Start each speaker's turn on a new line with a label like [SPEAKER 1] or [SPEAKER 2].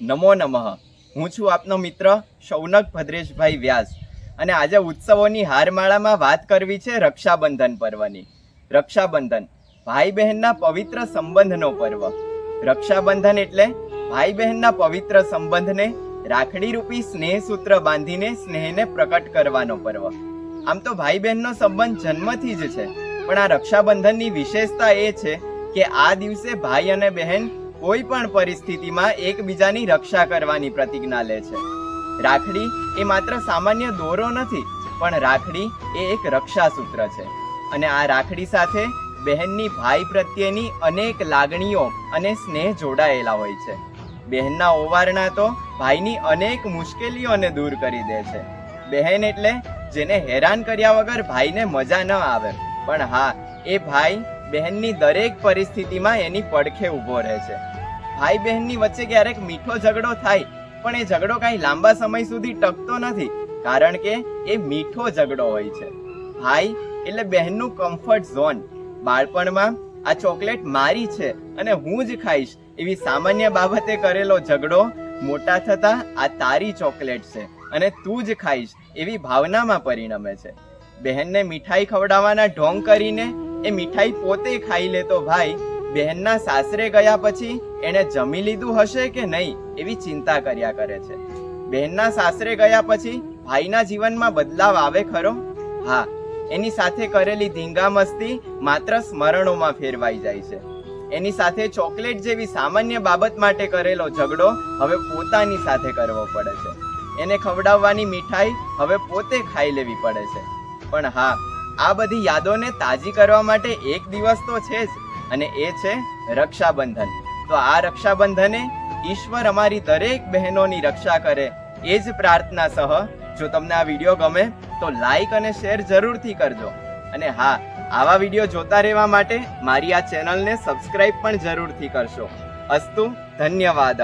[SPEAKER 1] નમો નમઃ. હું છું આપનો મિત્ર શૌનક ભદ્રેશભાઈ વ્યાસ. અને આજે ઉત્સવોની હારમાળામાં વાત કરવી છે રક્ષાબંધન પર્વની. રક્ષાબંધન ભાઈ બહેનના પવિત્ર સંબંધનો પર્વ. રક્ષાબંધન એટલે ભાઈ બહેનના પવિત્ર સંબંધને રાખડી રૂપી સ્નેહ સૂત્ર બાંધીને સ્નેહને પ્રકટ કરવાનો પર્વ. આમ તો ભાઈ બહેનનો સંબંધ જન્મથી જ છે. પણ આ રક્ષાબંધનની વિશેષતા એ છે કે આ દિવસે ભાઈ અને બહેન કોઈ પણ પરિસ્થિતિમાં એકબીજાની રક્ષા કરવાની પ્રતિજ્ઞા લે છે. રાખડી એ માત્ર સામાન્ય દોરો નથી, પણ રાખડી એ એક રક્ષા સૂત્ર છે. અને આ રાખડી સાથે બહેનની ભાઈ પ્રત્યેની અનેક લાગણીઓ અને સ્નેહ જોડાયેલા હોય છે. બહેનના ઓવારણા તો ભાઈની અનેક મુશ્કેલીઓને દૂર કરી દે છે. બહેન એટલે જેને હેરાન કર્યા વગર ભાઈને મજા ન આવે. પણ હા, એ ભાઈ બહેનની દરેક પરિસ્થિતિમાં એની પડખે ઊભો રહે છે. ભાઈ બહેનની વચ્ચે ક્યારેક મીઠો ઝઘડો થાય, પણ એ ઝઘડો કાંઈ લાંબા સમય સુધી ટકતો નથી, કારણ કે એ મીઠો ઝઘડો હોય છે. ભાઈ એટલે બહેનનું કમ્ફર્ટ ઝોન બાળપણમાં આ ચોકલેટ મારી છે અને હું જ ખાઈશ એવી સામાન્ય બાબતે કરેલો ઝઘડો મોટા થતા આ તારી ચોકલેટ છે અને તું જ ખાઈશ એવી ભાવનામાં પરિણમે છે. બહેનને મીઠાઈ ખવડાવવાના ઢોંગ કરીને એ મીઠાઈ પોતે ખાઈ લેતો ભાઈ, બહેનના સાસરે ગયા પછી એણે જમી લીધું હશે કે નહીં એવી ચિંતા કર્યા કરે છે. બહેનના સાસરે ગયા પછી ભાઈના જીવનમાં બદલાવ આવે ખરો? હા, એની સાથે કરેલી ધીંગા મસ્તી માત્ર સ્મરણોમાં ફેરવાઈ જાય છે. એની સાથે ચોકલેટ જેવી સામાન્ય બાબત માટે કરેલો ઝઘડો હવે પોતાની સાથે કરવો પડે છે. એને ખવડાવવાની મીઠાઈ હવે પોતે ખાઈ લેવી પડે છે. પણ હા આ બધી યાદોને તાજી કરવા માટે એક દિવસ તો છે જ, અને એ છે રક્ષાબંધન. તો આ રક્ષાબંધને ઈશ્વર અમારી દરેક બહેનોની રક્ષા કરે, એ જ પ્રાર્થના સહ. જો તમને આ વીડિયો ગમે, તો લાઈક અને શેર જરૂરથી કરજો. અને હા, આવા વીડિયો જોતા રહેવા માટે મારી આ ચેનલને સબસ્ક્રાઇબ પણ જરૂરથી કરશો. અસ્તુ, ધન્યવાદ.